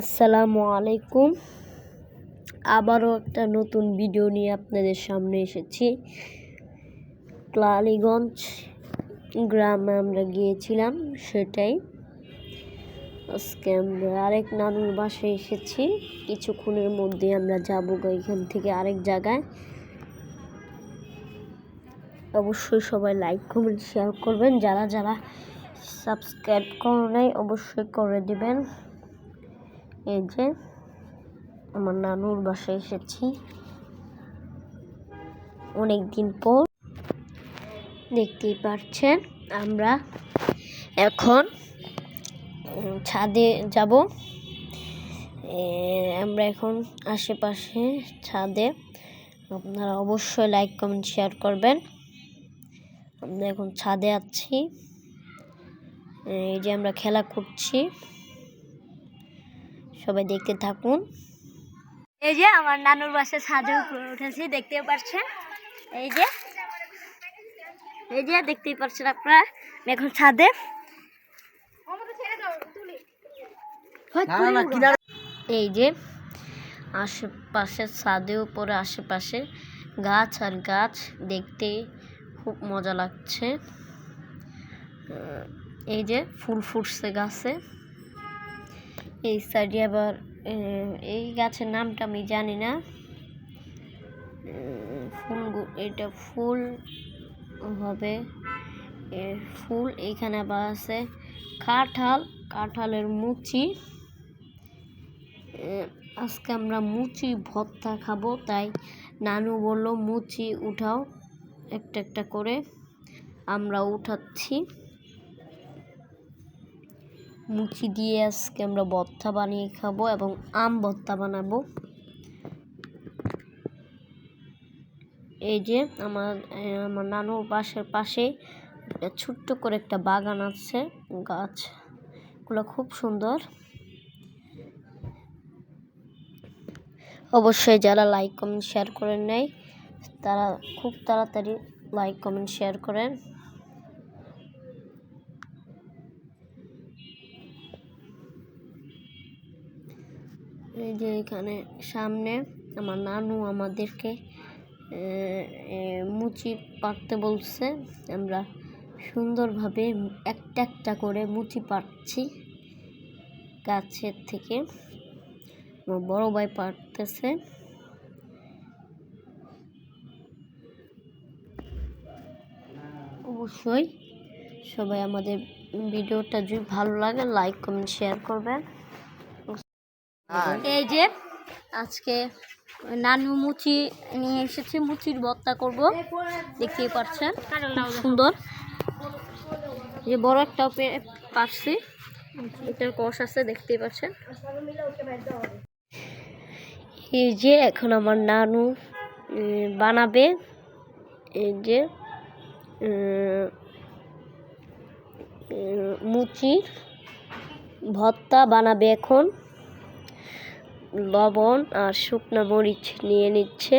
আসসালামু আলাইকুম। আবারও একটা নতুন ভিডিও নিয়ে আপনাদের সামনে এসেছি। ক্লালিগঞ্জ গ্রামে আমরা গিয়েছিলাম, সেটাই। আজকে আমরা আরেক নানুর বাসায় এসেছি। কিছুক্ষণের মধ্যে আমরা যাব এখান থেকে আরেক জায়গায়। অবশ্যই সবাই লাইক কমেন্ট শেয়ার করবেন। যারা যারা সাবস্ক্রাইব করে নাই, অবশ্যই করে দিবেন। এই যে আমার নানুর বাসায় এসেছি। অনেক দিন পর। দেখতেই পাচ্ছেন আমরা এখন ছাদে যাব। আমরা এখন আশেপাশে ছাদে। আপনারা অবশ্যই লাইক কমেন্ট শেয়ার করবেন। আমরা এখন ছাদে আছি। এই যে আমরা খেলা করছি। সবাই দেখতে থাকুন। এই যে আমার নানুর বাসা ছাদে উপরে উঠেছি দেখতে পাচ্ছেন এই যে এই যে দেখতেই পাচ্ছেন আপনারা আমি এখন ছাদে। এই যে আশেপাশে ছাদে উপরে আশেপাশে গাছ আর গাছ দেখতে খুব মজা লাগছে। আহ, এই যে ফুল ফুটছে গাছে। এই সাইডে আবার এই গাছের নামটা আমি জানি না। ফুল এটা ফুল হবে। ফুল এখানে আবার আছে। কাঁঠাল, কাঁঠালের মুচি। আজকে আমরা মুচি ভর্তা খাব, তাই নানু বলল মুচি উঠাও, একটা একটা করে। আমরা উঠাচ্ছি। মুচি দিয়ে আজকে আমরা ভর্তা বানিয়ে খাব এবং আম ভর্তা বানাবো। এই যে আমার আমার নানুর বাসার পাশে ছোট্ট করে একটা বাগান আছে, গাছগুলো খুব সুন্দর। অবশ্যই যারা লাইক, কমেন্ট, শেয়ার করেন নাই তারা খুব তাড়াতাড়ি লাইক, কমেন্ট, শেয়ার করেন। এই যে এখানে সামনে আমার নানু আমাদেরকে মুচি পাড়তে বলছে। আমরা সুন্দরভাবে একটা একটা করে মুচি পাড়ছি গাছের থেকে। আমার বড় ভাই পাড়তেছে। অবশ্যই সবাই আমাদের ভিডিওটা যদি ভালো লাগে, লাইক, কমেন্ট শেয়ার করবেন। এই যে, আজকে নানু মুচি নিয়ে এসেছি, মুচির ভর্তা করব। দেখতেই পাচ্ছেন সুন্দর। যে বড় একটা পে- পাচ্ছি এটার কষ আছে, দেখতেই পাচ্ছেন। এই যে, এখন আমার নানু বানাবে। এই যে মুচির ভর্তা বানাবে এখন। লবণ আর শুকনো মরিচ নিয়ে নিচ্ছে।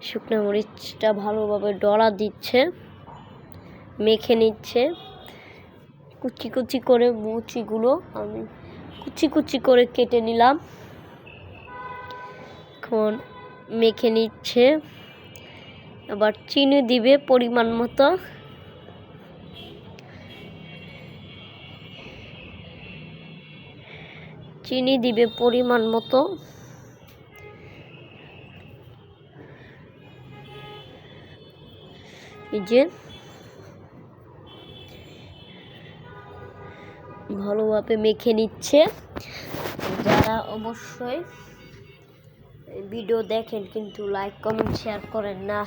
শুকনো মরিচটা ভালোভাবে ডলা দিচ্ছে, মেখে নিচ্ছে। কুচি কুচি করে মুচিগুলো আমি কুচি কুচি করে কেটে নিলাম। এখন মেখে নিচ্ছে। আবার চিনি দিবে পরিমাণ মতো। চিনি দিবে পরিমাণ মতো। এই যে ভালোভাবে মেখে নিচ্ছে। যারা অবশ্যই ভিডিও দেখেন কিন্তু লাইক, কমেন্ট, শেয়ার করেন না।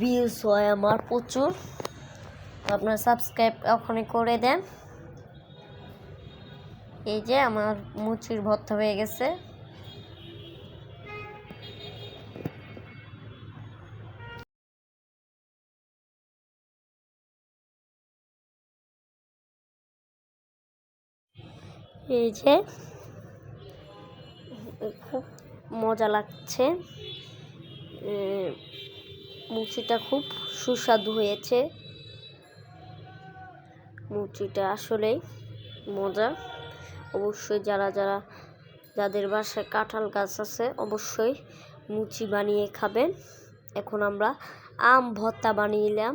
ভিউজ হয় আমার প্রচুর। আপনারা সাবস্ক্রাইব ওখানে করে দেন। এই যে আমার মুচির ভর্তা হয়ে গেছে। এই যে খুব মজা লাগছে। মুচিটা খুব সুস্বাদু হয়েছে। মুচিটা আসলেই মজা। অবশ্যই যারা যারা যাদের বাসায় কাঁঠাল গাছ আছে অবশ্যই মুচি বানিয়ে খাবেন। এখন আমরা আম ভর্তা বানিয়েলাম।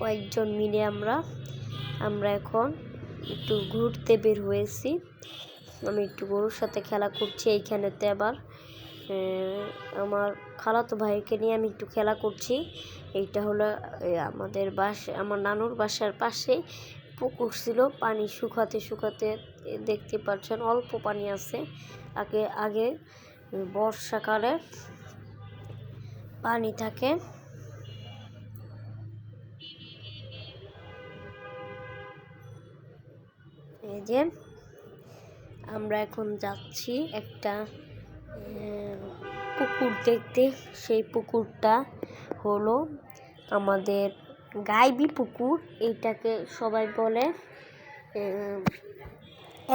কয়েকজন মিলে আমরা আমরা এখন একটু ঘুরতে বের হয়েছি। আমি একটু গরুর সাথে খেলা করছি এইখানেতে আবার। আমার খালাতো ভাইকে নিয়ে আমি একটু খেলা করছি। এইটা হলো আমাদের বাস, আমার নানুর বাসার পাশে পুকুর ছিল পানি শুকাতে শুকাতে দেখতে পাচ্ছেন অল্প পানি আছে। আগে আগে বর্ষাকালে পানি থাকে। এই যে আমরা এখন যাচ্ছি একটা পুকুর দেখতে। সেই পুকুরটা হলো আমাদের গাইবি পুকুর এইটাকে সবাই বলে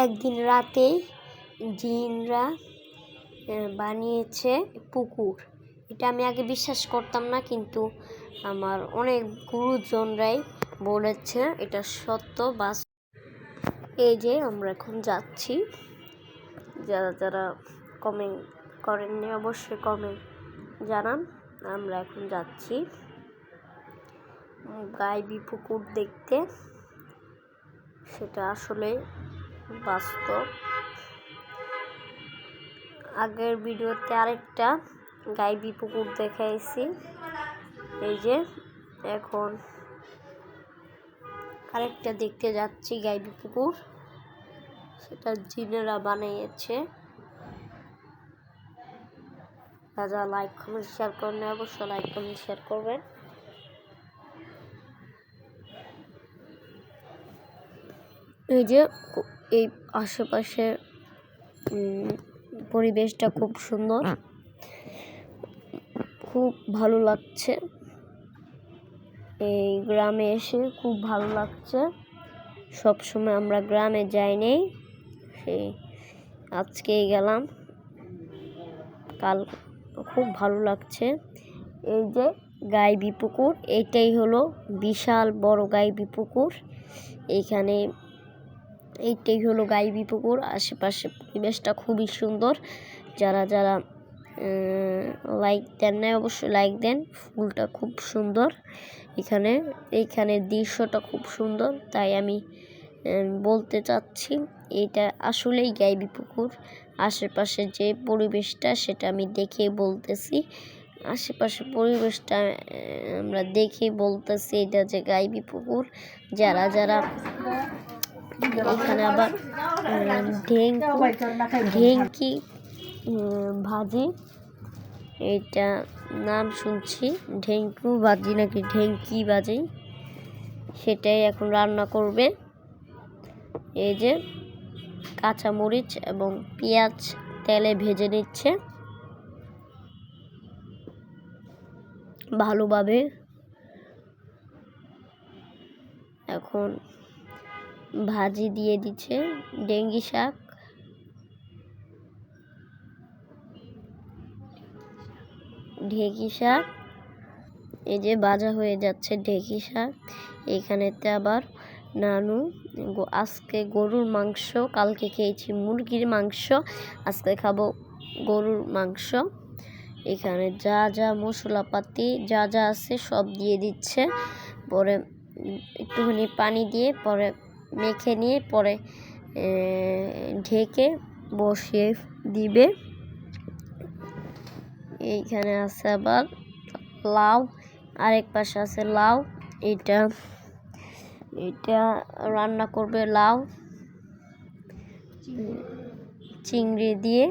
একদিন রাতেই জিনরা বানিয়েছে পুকুর। এটা আমি আগে বিশ্বাস করতাম না, কিন্তু আমার অনেক গুরুজনরাই বলেছে, এটা সত্য বাস এই যে আমরা এখন যাচ্ছি, যারা যারা কমেন্ট করেননি অবশ্যই কমেন্ট জানান, আমরা এখন যাচ্ছি। গাইবি পুকুর দেখতে। সেটা আসলে বাস্তব। আগের ভিডিওতে আরেকটা গাইবি পুকুর দেখাইছি। এই যে, এখন আরেকটা দেখতে যাচ্ছি গাইবি পুকুর। সেটা জিনেরা বানিয়েছে। যারা লাইক কমেন্ট শেয়ার করেন। অবশ্যই লাইক কমেন্ট শেয়ার করবেন। এই যে এই আশেপাশে উম, পরিবেশটা খুব সুন্দর। খুব ভালো লাগছে। এই গ্রামে এসে খুব ভালো লাগছে। সব সময় আমরা গ্রামে যাই নেই। সেই আজকেই গেলাম। কাল খুব ভালো লাগছে। এই যে গাইবি পুকুর এইটাই হলো বিশাল বড় গাইবি পুকুর। এইখানে এইটাই হলো গাইবি পুকুর। আশেপাশে পরিবেশটা খুবই সুন্দর। যারা যারা লাইক দেন না অবশ্যই লাইক দেন। ফুলটা খুব সুন্দর। এখানে এইখানের দৃশ্যটা খুব সুন্দর। তাই আমি বলতে চাচ্ছি, এটা আসলেই গাইবি পুকুর। আশেপাশে যে পরিবেশটা, সেটা আমি দেখে বলতেছি। আশেপাশে পরিবেশটা আমরা দেখে বলতেছি এটা যে গাইবি পুকুর। যারা যারা এখানে আবার ঢেঙ্কু, ঢেঙ্কি ভাজি। এটা নাম শুনছি, ঢেঙ্কু ভাজি নাকি ঢেঙ্কি ভাজি? সেটাই এখন রান্না করবে। এই যে কাঁচামরিচ এবং পেঁয়াজ তেলে ভেজে নিচ্ছে। ভালোভাবে এখন ভাজি দিয়ে দিচ্ছে, ডেঙ্গি শাক। ঢেঁকি শাক, এই যে বাজা হয়ে যাচ্ছে ঢেঁকি শাক। এখানেতে আবার নানু আজকে গরুর মাংস, কালকে খেয়েছি মুরগির মাংস, আজকে খাব গরুর মাংস। এখানে যা যা মশলাপাতি, যা যা আছে সব দিয়ে দিচ্ছে। পরে একটুখানি পানি দিয়ে পরে মেখে নিয়ে পরে ঢেকে বসিয়ে দিবে। এইখানে আছে আবার লাউ, আরেক পাশে আছে লাউ। এটা এটা রান্না করবে লাউ। চিংড়ি দিয়ে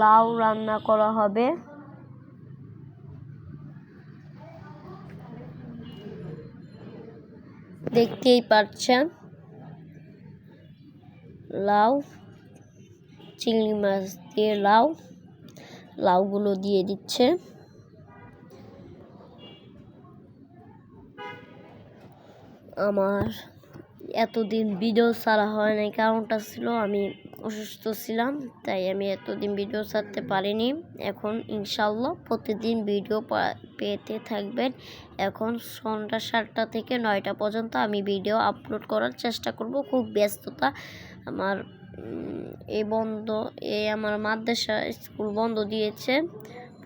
লাউ রান্না করা হবে। দেখতেই পাচ্ছেন লাউ, চিংড়ি মাছ দিয়ে লাউ, লাউগুলো দিয়ে দিচ্ছে। আমার এতদিন ভিডিও ছাড়া হয় নাই, কারণটা ছিল আমি অসুস্থ ছিলাম, তাই আমি এতদিন ভিডিও ছাড়তে পারিনি। এখন ইনশাল্লাহ প্রতিদিন ভিডিও পেতে থাকবেন। এখন সন্ধ্যা সাতটা থেকে নয়টা পর্যন্ত আমি ভিডিও আপলোড করার চেষ্টা করব। খুব ব্যস্ততা। আমার এই বন্ধ এই আমার মাদ্রাসা স্কুল বন্ধ দিয়েছে।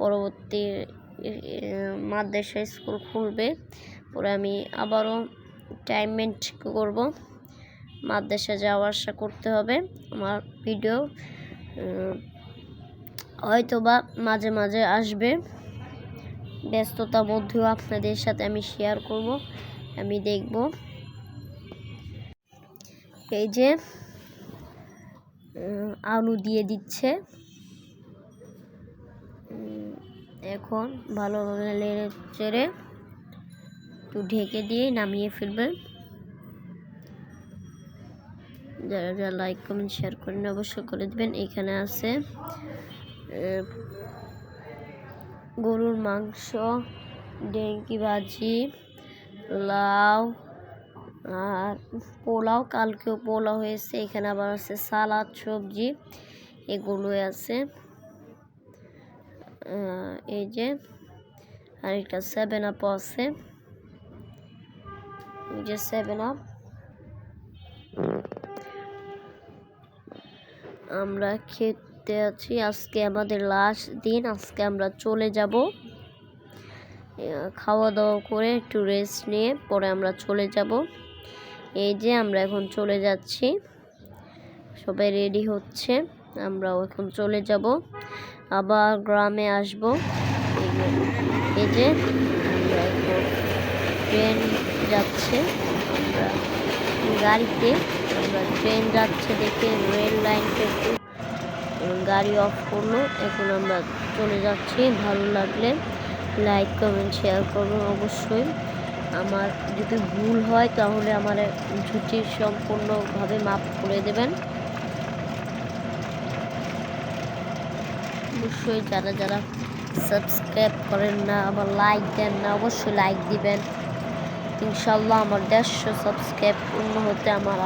পরবর্তী মাদ্রাসা স্কুল খুলবে। পরে আমি আবারও টাইম মেন্ট করব। মাদ্রাসা যাওয়া আসা করতে হবে। আমার ভিডিও হয়তো বা মাঝে মাঝে আসবে। ব্যস্ততার মধ্যেও আপনাদের সাথে আমি শেয়ার করব, আমি দেখব। এই যে আলু দিয়ে দিচ্ছে। এখন ভালোভাবে নেড়ে চেড়ে একটু ঢেকে দিয়ে নামিয়ে ফেলবে। যারা যারা লাইক কমেন্ট শেয়ার করেন অবশ্যই করে দেবেন। এখানে আছে গরুর মাংস, ডেঙ্কি ভাজি, লাউ, আর পোলাও, কালকেও পোলাও হয়েছে। এখানে আবার আছে সালাদ, সবজি, এগুলোই আছে। এই যে, আরেকটা সেভেন আপ আছে। যে সেভেন আপ আমরা খেতে আছি। আজকে আমাদের লাস্ট দিন, আজকে আমরা চলে যাব। খাওয়া দাওয়া করে একটু রেস্ট নিয়ে পরে আমরা চলে যাব। এই যে আমরা এখন চলে যাচ্ছি। সবাই রেডি হচ্ছে, আমরাও এখন চলে যাব। আবার গ্রামে আসব। এই যে- আমরা এখন ট্রেন যাচ্ছে। আমরা গাড়িতে আমরা ট্রেন যাচ্ছে দেখে রেল লাইনটা একটু গাড়ি অফ করল, এখন আমরা চলে যাচ্ছি, ভালো লাগলে লাইক কমেন্ট শেয়ার করবেন অবশ্যই। আমার যদি ভুল হয় তাহলে আমার ঝুঁটি সম্পূর্ণভাবে মাফ করে দেবেন। অবশ্যই যারা যারা সাবস্ক্রাইব করেন না, আবার লাইক দেন না, অবশ্যই লাইক দিবেন। ইনশাল্লাহ আমার দেড়শো সাবস্ক্রাইব পূর্ণ হতে আমার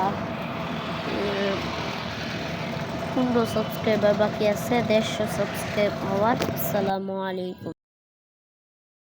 পনেরো সাবস্ক্রাইবার বাকি আছে, দেড়শো সাবস্ক্রাইব হওয়ার। আসসালামু আলাইকুম।